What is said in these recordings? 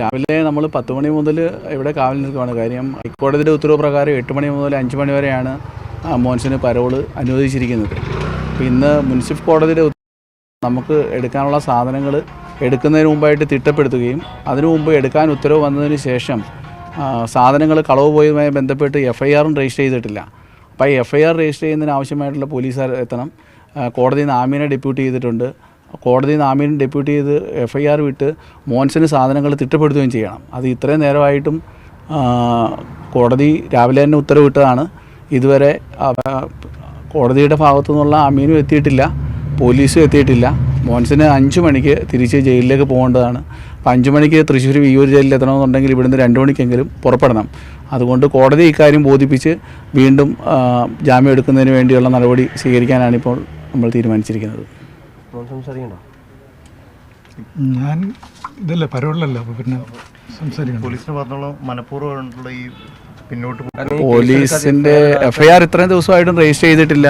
രാവിലെ നമ്മൾ പത്ത് മണി മുതൽ ഇവിടെ കാവൽ നിൽക്കുകയാണ് കാര്യം ഹൈക്കോടതിയുടെ ഉത്തരവ് പ്രകാരം എട്ട് മണി മുതൽ അഞ്ച് മണി വരെയാണ് മോൻസിന് പരോൾ അനുവദിച്ചിരിക്കുന്നത്. അപ്പോൾ ഇന്ന് മുനിസിപ്പൽ കോടതിയുടെ നമുക്ക് എടുക്കാനുള്ള സാധനങ്ങൾ എടുക്കുന്നതിന് മുമ്പായിട്ട് തിട്ടപ്പെടുത്തുകയും അതിനു മുമ്പ് എടുക്കാൻ ഉത്തരവ് വന്നതിന് ശേഷം സാധനങ്ങൾ കളവ് പോയതുമായി ബന്ധപ്പെട്ട് എഫ് ഐ ആറും രജിസ്റ്റർ ചെയ്തിട്ടില്ല. അപ്പോൾ എഫ് ഐ ആർ രജിസ്റ്റർ ചെയ്യുന്നതിന് ആവശ്യമായിട്ടുള്ള പോലീസുകാർ എത്തണം. കോടതിയിൽ നിന്ന് ആമീനെ ഡെപ്യൂട്ട് ചെയ്തിട്ടുണ്ട്. കോടതിയിൽ നാമീൻ ഡെപ്യൂട്ടി ഡെപ്യൂട്ട് ചെയ്ത് എഫ് ഐ ആർ വിട്ട് മോൻസിന് സാധനങ്ങൾ തിട്ടപ്പെടുത്തുകയും ചെയ്യണം. അത് ഇത്രയും നേരമായിട്ടും കോടതി രാവിലെ തന്നെ ഉത്തരവിട്ടതാണ്. ഇതുവരെ കോടതിയുടെ ഭാഗത്തു നിന്നുള്ള അമീനും എത്തിയിട്ടില്ല പോലീസും എത്തിയിട്ടില്ല. മോൻസിന് അഞ്ച് മണിക്ക് തിരിച്ച് ജയിലിലേക്ക് പോകേണ്ടതാണ്. അപ്പം അഞ്ച് മണിക്ക് തൃശ്ശൂർ വിയൂർ ജയിലിൽ എത്തണമെന്നുണ്ടെങ്കിൽ ഇവിടുന്ന് രണ്ട് മണിക്കെങ്കിലും പുറപ്പെടണം. അതുകൊണ്ട് കോടതി ഇക്കാര്യം ബോധിപ്പിച്ച് വീണ്ടും ജാമ്യം എടുക്കുന്നതിന് വേണ്ടിയുള്ള നടപടി സ്വീകരിക്കാനാണ് ഇപ്പോൾ നമ്മൾ തീരുമാനിച്ചിരിക്കുന്നത്. മോൻ സംസാരിക്കണ്ടോ? ഞാൻ ഇതല്ല പരോളിലല്ല അപ്പോൾ പിന്നെ സംസാരിക്കണം പോലീസിന് പറഞ്ഞോളം മനഃപൂർവമായിട്ടുള്ള പിന്നോട്ട് ഈ പോലീസിന്റെ എഫ്ഐആർ ഇത്രയും ദിവസമായിട്ടും രജിസ്റ്റർ ചെയ്തിട്ടില്ല.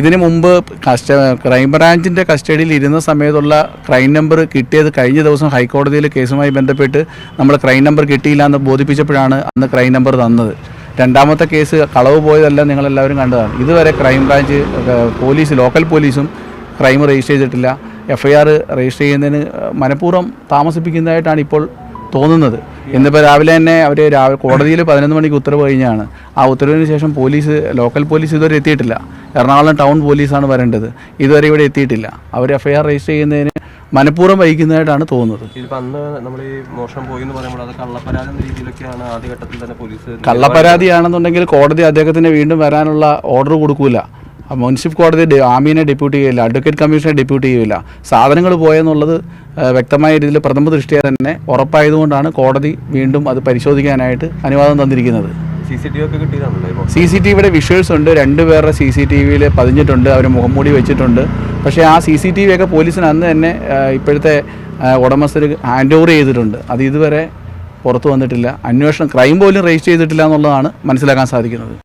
ഇതിനു മുമ്പ് കസ്റ്റ ക്രൈംബ്രാഞ്ചിന്റെ കസ്റ്റഡിയിൽ ഇരുന്ന സമയത്തുള്ള ക്രൈം നമ്പർ കിട്ടിയത് കഴിഞ്ഞ ദിവസം ഹൈക്കോടതിയിൽ കേസുമായി ബന്ധപ്പെട്ട് നമ്മൾ ക്രൈം നമ്പർ കിട്ടിയില്ല എന്ന് ബോധിപ്പിച്ചപ്പോഴാണ് അന്ന് ക്രൈം നമ്പർ തന്നത്. രണ്ടാമത്തെ കേസ് കളവ് പോയതല്ല നിങ്ങളെല്ലാവരും കണ്ടതാണ്. ഇതുവരെ ക്രൈംബ്രാഞ്ച് പോലീസ് ലോക്കൽ പോലീസും ക്രൈം രജിസ്റ്റർ ചെയ്തിട്ടില്ല. എഫ് ഐ ആർ രജിസ്റ്റർ ചെയ്യുന്നതിന് മനഃപൂർവം താമസിപ്പിക്കുന്നതായിട്ടാണ് ഇപ്പോൾ തോന്നുന്നത്. ഇന്നിപ്പോൾ രാവിലെ തന്നെ അവർ രാവിലെ കോടതിയിൽ പതിനൊന്ന് മണിക്ക് ഉത്തരവ് കഴിഞ്ഞാണ്. ആ ഉത്തരവിന് ശേഷം പോലീസ് ലോക്കൽ പോലീസ് ഇതുവരെ എത്തിയിട്ടില്ല. എറണാകുളം ടൗൺ പോലീസാണ് വരേണ്ടത്. ഇതുവരെ ഇവിടെ എത്തിയിട്ടില്ല. അവർ എഫ് ഐ ആർ രജിസ്റ്റർ ചെയ്യുന്നതിന് മനഃപൂർവം വഹിക്കുന്നതായിട്ടാണ് തോന്നുന്നത്. ഇതിപ്പോ അന്ന് നമ്മൾ ഈ മോഷണം പോയി എന്ന് പറയുമ്പോൾ അത് കള്ളപ്പരാതി രീതിയിലൊക്കെയാണ് ആദ്യഘട്ടത്തിൽ തന്നെ പോലീസ് കള്ളപ്പരാതിയാണെന്നുണ്ടെങ്കിൽ കോടതി അദ്ദേഹത്തിന് വീണ്ടും വരാനുള്ള ഓർഡർ കൊടുക്കൂല. മുനിസിപ്പൽ കോടതി ആമീനെ ഡെപ്യൂട്ട് ചെയ്യില്ല അഡ്വക്കേറ്റ് കമ്മീഷനെ ഡെപ്യൂട്ട് ചെയ്യില്ല. സാധനങ്ങൾ പോയെന്നുള്ളത് വ്യക്തമായ രീതിയിൽ പ്രഥമ ദൃഷ്ടിയെ തന്നെ ഉറപ്പായതുകൊണ്ടാണ് കോടതി വീണ്ടും അത് പരിശോധിക്കാനായിട്ട് അനുവാദം തന്നിരിക്കുന്നത്. സി സി ടി വിയുടെ വിഷ്വൽസ് ഉണ്ട്. രണ്ട് പേരുടെ സി സി ടി വിയിൽ പതിഞ്ഞിട്ടുണ്ട് അവർ മുഖംമൂടി വെച്ചിട്ടുണ്ട്. പക്ഷേ ആ സി സി ടി വി ഒക്കെ പോലീസിന് അന്ന് തന്നെ ഇപ്പോഴത്തെ ഉടമസ്ഥർ ഹാൻഡ് ഓവർ ചെയ്തിട്ടുണ്ട്. അത് ഇതുവരെ പുറത്തു വന്നിട്ടില്ല. അന്വേഷണം ക്രൈം പോലും രജിസ്റ്റർ ചെയ്തിട്ടില്ല എന്നുള്ളതാണ് മനസ്സിലാക്കാൻ സാധിക്കുന്നത്.